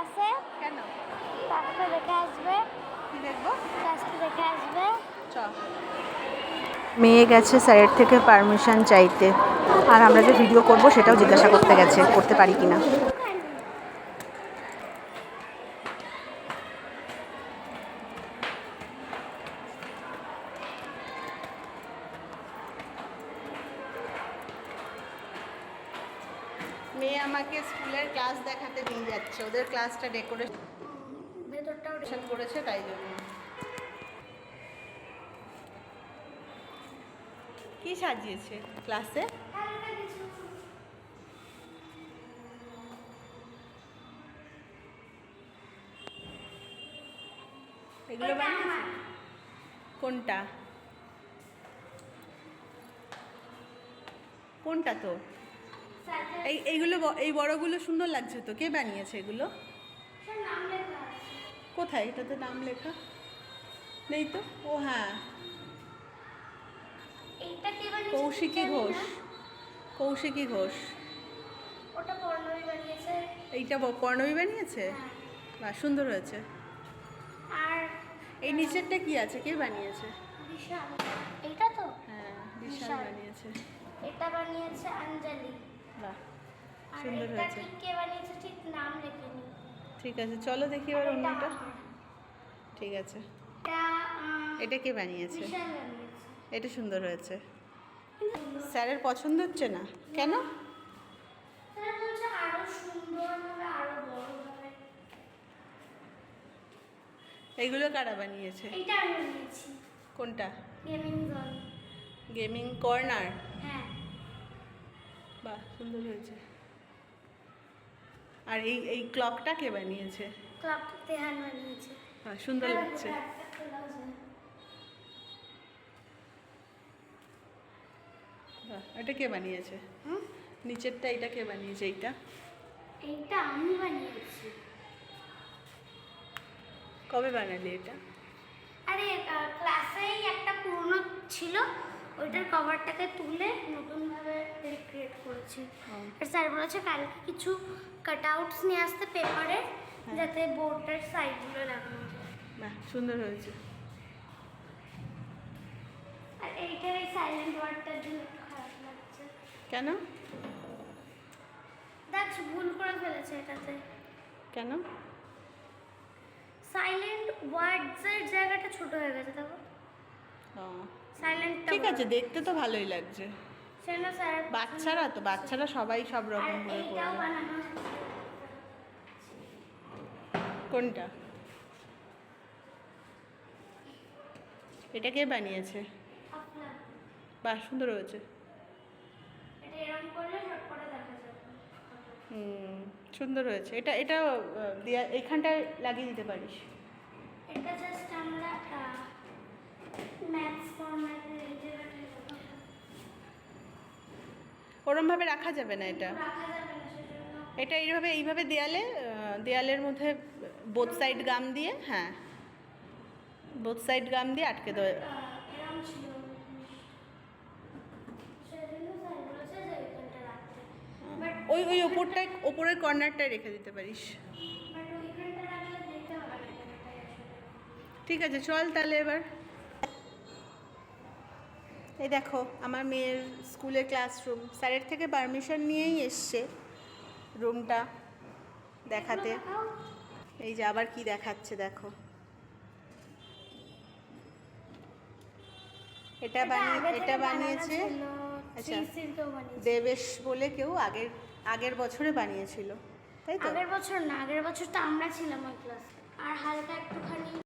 ক্লাসে কেন? ক্লাসটা দেখে আসবে। কি দেখব? ক্লাসটা দেখে আসবে। চ। মেয়ে গেছে স্যারের থেকে পারমিশন চাইতে। আর আমরা যে ভিডিও করব সেটাও জিজ্ঞাসা করতে গেছে করতে পারি কিনা। মেয়ে আমাকে স্কুলের ক্লাস দেখাতে নিয়ে যাচ্ছে। ওদের ক্লাসটা ডেকোরেশন ভেতরটাও করেছে তাই জন্য। কি সাজিয়েছে ক্লাসে? এগুলো বানিয়েছে? কোনটা? কোনটা তো এই এইগুলো এই বড়গুলো সুন্দর লাগছে তো। কে বানিয়েছে এগুলো? কোথায়? এটাতে নাম লেখা? নেই তো? ও হ্যাঁ। এইটা কে বানিয়েছে কৌশিকী ঘোষ। কৌশিকী ঘোষ। ওটা পর্ণবী বানিয়েছে। এইটা ব- পর্ণবী বানিয়েছে? হ্যাঁ। বাহ সুন্দর হয়েছে। আর এই নিচেরটা কি আছে? কে বানিয়েছে? এটা তো? হ্যাঁ বিশাল। বানিয়েছে। এটা বানিয়েছে অঞ্জলি বাহ সুন্দর হয়েছে। ঠিক আছে চলো দেখি এবার অন্যটা। ঠিক আছে। এটা কে বানিয়েছে? এটা সুন্দর হয়েছে। স্যারের পছন্দ হচ্ছে না? কেন? এইগুলো কারা বানিয়েছি? কোনটা? Gaming corner. হ্যাঁ বাহ সুন্দর হয়েছে। আর এই এই ক্লকটা কে বানিয়েছে? ক্লাব তেহান বানিয়েছে। বাহ সুন্দর লাগছে। এটা কে বানিয়েছে? হুম? নিচেরটা এটা কে বানিয়েছে? এইটা? এইটা আমি বানিয়েছি। কবে বানালি এটা? আরে ক্লাসেই একটা পুরনো ছিল। ওইটার কভারটাকে তুলে নতুনভাবে করেছি। আর স্যার বলেছে কালকে কিছু কাট আউটস নিয়ে আসতে পেপারে যাতে বোর্ডটার সাইডগুলো লাগানো বাহ সুন্দর হয়েছে। আর এইটার এই সাইলেন্ট ওয়ার্ডটার জন্য একটু খারাপ লাগছে। কেন? দেখ ভুল করে ফেলেছে এটাতে। কেন? সাইলেন্ট ওয়ার্ডসের জায়গাটা ছোট হয়ে গেছে দেখো সাইলেন্ট ঠিক আছে দেখতে তো ভালোই লাগছে। বাচ্চারা তো বাচ্চারা সবাই সব রকম করে করবে কোনটা? এটা কে বানিয়েছে? বাহ সুন্দর হয়েছে। হুম সুন্দর হয়েছে। এটা এটা দিয়া এখানটায় লাগিয়ে দিতে পারিস। এটা জাস্ট আমরা ম্যাথস ওরমভাবে রাখা যাবে না এটা। এটা এইভাবে এইভাবে দেয়ালে দেয়ালের মধ্যে বোথ সাইড গাম দিয়ে হ্যাঁ বোথ সাইড গাম দিয়ে আটকে দেবে ওই ওই ওপরটায়, ওপরের কর্নারটায় রেখে দিতে পারিস। ঠিক আছে, চল তাহলে এবার। এই দেখো আমার মেয়ের স্কুলের ক্লাসরুম স্যারের থেকে পারমিশন নিয়েই এসছে রুমটা দেখাতে। এই যে আবার কি দেখাচ্ছে দেখো। এটা বানিয়ে এটা বানিয়েছে আচ্ছা। দেবেশ বলে কেউ আগের আগের বছরে বানিয়েছিল। তাই তো? আগের বছর না আগের বছর তো আমরা ছিলাম ওই ক্লাসে আর হালকা একটুখানি